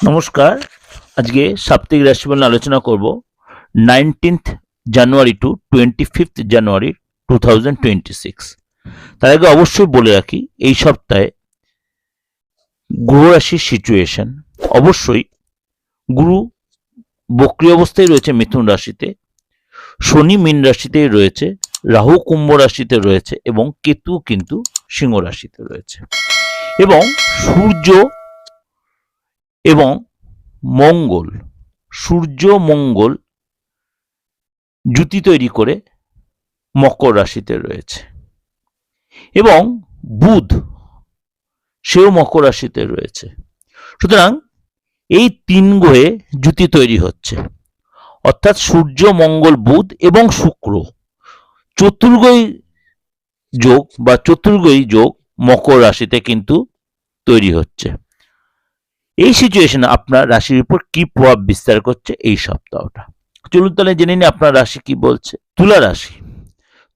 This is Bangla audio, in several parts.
নমস্কার। আজকে সাপ্তাহিক রাশিফল আলোচনা করব। Nineteenth January to twenty fifth January two thousand twenty six তার আগে অবশ্যই বলে রাখি, এই সপ্তাহে গ্রহ রাশির সিচুয়েশন অবশ্যই গুরু বক্রি অবস্থায় রয়েছে মিথুন রাশিতে, শনি মীন রাশিতেই রয়েছে, রাহু কুম্ভ রাশিতে রয়েছে এবং কেতু কিন্তু সিংহ রাশিতে রয়েছে। এবং সূর্য এবং মঙ্গল, সূর্য মঙ্গল জুতি তৈরি করে মকর রাশিতে রয়েছে। এবং বুধ, সেও মকর রাশিতে রয়েছে। সুতরাং এই তিন গ্রহে জুতি তৈরি হচ্ছে। অর্থাৎ সূর্য, মঙ্গল, বুধ এবং শুক্র। চতুর্গই যোগ বা চতুর্গই যোগ মকর রাশিতে কিন্তু তৈরি হচ্ছে। এই সিচুয়েশনে আপনার রাশির উপর কি প্রভাব বিস্তার করছে এই সপ্তাহটা? চলুন তাহলে জেনে নিই আপনার রাশি কি বলছে। তুলা রাশি।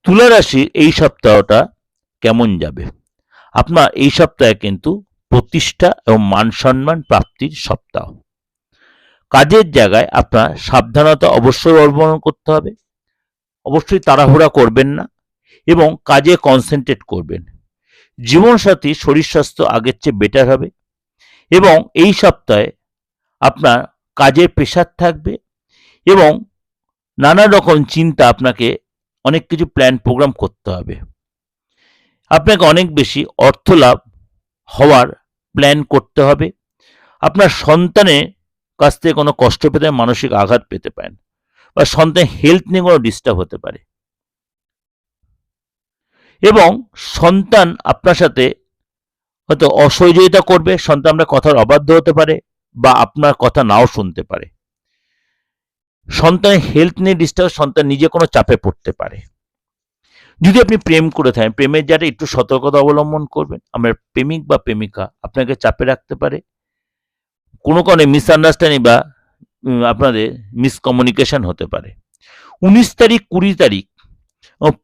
তুলা রাশির এই সপ্তাহটা কেমন যাবে? আপনার এই সপ্তাহে কিন্তু প্রতিষ্ঠা এবং মান সম্মান প্রাপ্তির সপ্তাহ। কাজের জায়গায় আপনার সাবধানতা অবশ্যই অবলম্বন করতে হবে। অবশ্যই তাড়াহুড়া করবেন না এবং কাজে কনসেন্ট্রেট করবেন। জীবনসাথী, শরীর স্বাস্থ্য আগের চেয়ে বেটার হবে। এবং এই সপ্তাহে আপনার কাজের প্রেশার থাকবে এবং নানা রকম চিন্তা আপনাকে অনেক কিছু প্ল্যান প্রোগ্রাম করতে হবে। আপনাকে অনেক বেশি অর্থ লাভ হওয়ার প্ল্যান করতে হবে। আপনার সন্তানের কাছ থেকে কোনো কষ্ট পেতে মানসিক আঘাত পেতে পারেন বা সন্তানের হেলথ নিয়ে কোনো ডিস্টার্ব হতে পারে। এবং সন্তান আপনার সাথে হয়তো অসহযোগিতা করবে সন্তান আপনার কথার অবাধ্য হতে পারে বা আপনার কথা নাও শুনতে পারে। সন্তানের হেলথ নিয়ে ডিস্টার্ব সন্তান নিজে কোনো চাপে পড়তে পারে। যদি আপনি প্রেম করে থাকেন, প্রেমের জায়গায় একটু সতর্কতা অবলম্বন করবেন। আমার প্রেমিক বা প্রেমিকা, আপনাকে চাপে রাখতে পারে। কোনো কারণে মিসআন্ডারস্ট্যান্ডিং বা আপনাদের মিসকমিউনিকেশন হতে পারে। উনিশ তারিখ, কুড়ি তারিখ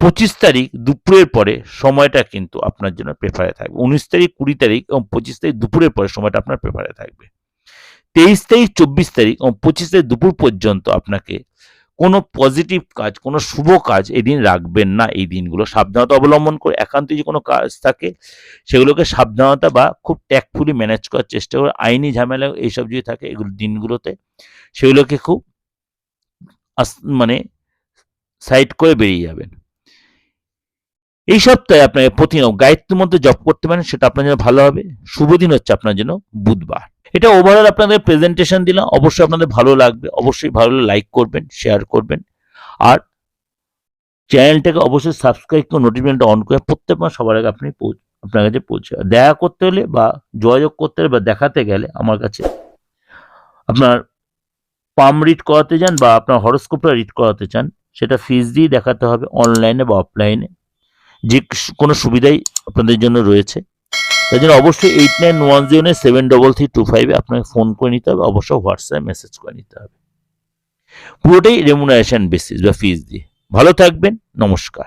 পঁচিশ তারিখ দুপুরের পরে সময়টা কিন্তু আপনার জন্য প্রেফারে থাকবে। উনিশ তারিখ, কুড়ি তারিখ এবং পঁচিশ তারিখ দুপুরের পরে সময়টা আপনার প্রেফারে থাকবে। তেইশ তারিখ, চব্বিশ তারিখ এবং পঁচিশ তারিখ দুপুর পর্যন্ত আপনাকে কোনো পজিটিভ কাজ, কোনো শুভ কাজ এই দিন রাখবেন না এই দিনগুলো। সাবধানতা অবলম্বন করে, একান্ত যে কোনো কাজ থাকে, সেগুলোকে সাবধানতা বা খুব ট্যাকফুলি ম্যানেজ করার চেষ্টা করে আইনি ঝামেলা এইসব যদি থাকে, এগুলো দিনগুলোতে, সেগুলোকে খুব মানে সাইড করে বেরিয়ে যাবেন। এই সপ্তাহে আপনাকে প্রতিদিন গায়ত্রীর মধ্যে জব করতে পারেন, সেটা আপনার জন্য ভালো হবে। শুভ দিন হচ্ছে আপনার জন্য বুধবার। এটা ওভারঅল আপনাদের প্রেজেন্টেশন দিলাম। অবশ্যই আপনাদের ভালো লাগবে। অবশ্যই ভালো লাইক করবেন শেয়ার করবেন। আর চ্যানেলটাকে অবশ্যই সাবস্ক্রাইব করে নোটিফিকেশনটা অন করে প্রত্যেক মাস সবার আগে আপনি আপনার কাছে পৌঁছে দেখা করতে হলে বা যোগাযোগ করতে হলে বা দেখাতে গেলে আমার কাছে আপনার পাম রিড করাতে যান বা আপনার হরস্কোপটা রিড করাতে চান, সেটা ফিজ দিয়ে দেখাতে হবে অনলাইনে বা অফলাইনে যে কোনো সুবিধাই আপনাদের জন্য রয়েছে। তাই জন্য অবশ্যই eight nine one zero nine seven double three two ফাইভে আপনাকে ফোন করে নিতে হবে, অবশ্যই হোয়াটসঅ্যাপ মেসেজ করে নিতে হবে। পুরোটাই রেমুনারেশন বেসিস বা ফিজ দিয়ে। ভালো থাকবেন, নমস্কার।